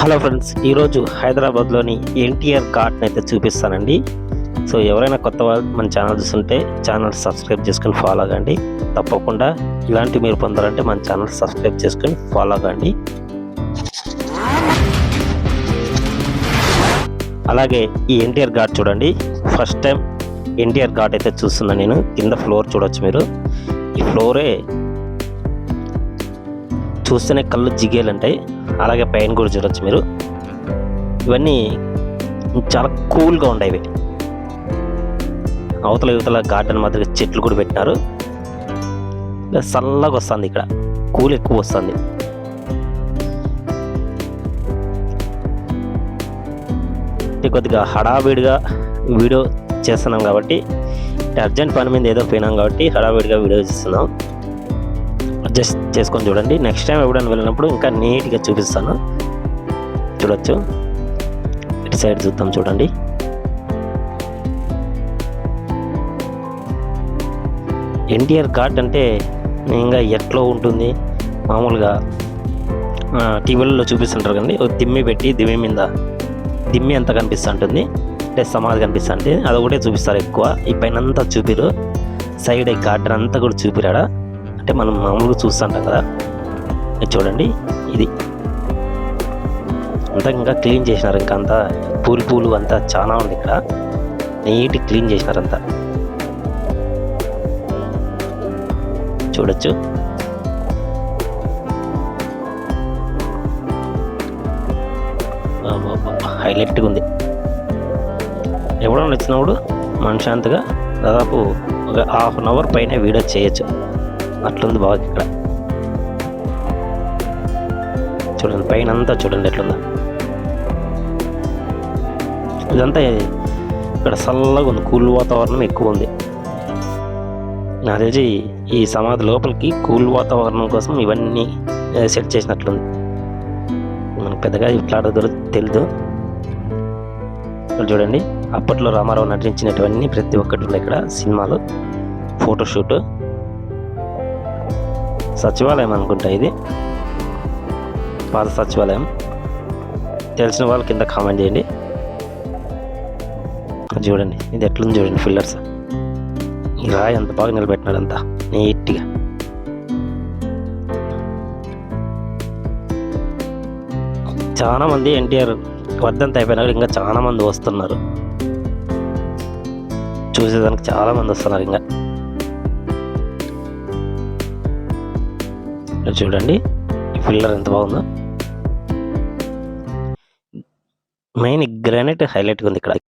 Hello friends ఈరోజు హైదరాబాద్లోని ఎన్టీఆర్ ఘాట్ని అయితే చూపిస్తానండి. సో ఎవరైనా కొత్త మన ఛానల్ చూస్తుంటే ఛానల్ సబ్స్క్రైబ్ చేసుకొని ఫాలో అవ్వండి తప్పకుండా ఇలాంటి మీరు పొందాలంటే మన ఛానల్ సబ్స్క్రైబ్ చేసుకొని ఫాలో అవ్వండి అలాగే ఈ ఎన్టీఆర్ ఘాట్ చూడండి. ఫస్ట్ టైం ఎన్టీఆర్ ఘాట్ అయితే చూస్తున్నాను నేను. కింద ఫ్లోర్ చూడొచ్చు మీరు. ఈ ఫ్లోరే చూస్తేనే కళ్ళు జిగేలుంటాయి. అలాగే పైన కూడా చూడొచ్చు మీరు. ఇవన్నీ చాలా కూల్గా ఉండేవి అవతల యువతల గార్డెన్ మాదిరిగా చెట్లు కూడా పెట్టినారు. చల్లగా వస్తుంది ఇక్కడ. కూల్ ఎక్కువ వస్తుంది. కొద్దిగా హడావిడిగా వీడియో చేస్తున్నాం కాబట్టి అర్జెంట్ పని మీద ఏదో పోయినాం కాబట్టి హడావిడిగా వీడియో చేస్తున్నాం. అడ్జస్ట్ చేసుకొని చూడండి. నెక్స్ట్ టైం ఎప్పుడైనా వెళ్ళినప్పుడు ఇంకా నీట్గా చూపిస్తాను. చూడొచ్చు. ఇటు సైడ్ చూద్దాం చూడండి. ఎన్టీఆర్ ఘాట్ అంటే ఇంకా ఎట్లా ఉంటుంది. మామూలుగా టీవీలలో చూపిస్తుంటారు కదండి. ఒక దిమ్మి పెట్టి దిమ్మి మీద దిమ్మి అంతా కనిపిస్తుంటుంది. అంటే సమాధి కనిపిస్తుంది అది ఒకటే చూపిస్తారు ఎక్కువ. ఈ పైన అంతా చూపిరు. సైడ్ ఈ గార్డెన్ అంతా కూడా చూపిరాడా? అంటే మనం మామూలుగా చూస్తుంటాం కదా చూడండి ఇది. అంతా ఇంకా క్లీన్ చేసినారు ఇంకా అంతా పూలు పూలు అంతా చాలా ఉంది ఇక్కడ. నీట్ క్లీన్ చేసినారు అంతా. చూడొచ్చు. హైలైట్గా ఉంది. ఎవడన్నా వచ్చినప్పుడు మనశాంతిగా దాదాపు ఒక హాఫ్ అన్ అవర్ పైన వీడియో చేయొచ్చు. అట్లుంది బాగా ఇక్కడ. చూడండి పైన అంతా చూడండి ఎట్లుందా. ఇదంతా ఇక్కడ చల్లగా ఉంది కూల్ వాతావరణం ఎక్కువ ఉంది. నా తెలిసి ఈ సమాధి లోపలికి కూల్ వాతావరణం కోసం ఇవన్నీ సెట్ చేసినట్లుంది. మనకు పెద్దగా ఇట్లా తెలియదు ఇక్కడ చూడండి అప్పట్లో రామారావు నటించినటువన్నీ ప్రతి ఒక్కటి ఉంది ఇక్కడ సినిమాలు ఫోటోషూట్ సచివాలయం అనుకుంటా ఇది. పాత సచివాలయం. తెలిసిన వాళ్ళు కింద కామెంట్ చేయండి. చూడండి ఇది ఎట్లుంది చూడండి ఫిల్లర్స్. ఇలా రాయి అంత బాగా నిలబెట్టినాడు అంతా నీట్గా. చాలా మంది ఎన్టీఆర్ వర్ధంత అయిపోయినాక ఇంకా చాలా మంది వస్తున్నారు. చూసేదానికి చాలా మంది వస్తున్నారు ఇంకా. చూడండి. ఈ పిల్లర్ ఎంత బాగుందో. మెయిన్ గ్రానైట్ హైలైట్గా ఉంది ఇక్కడ.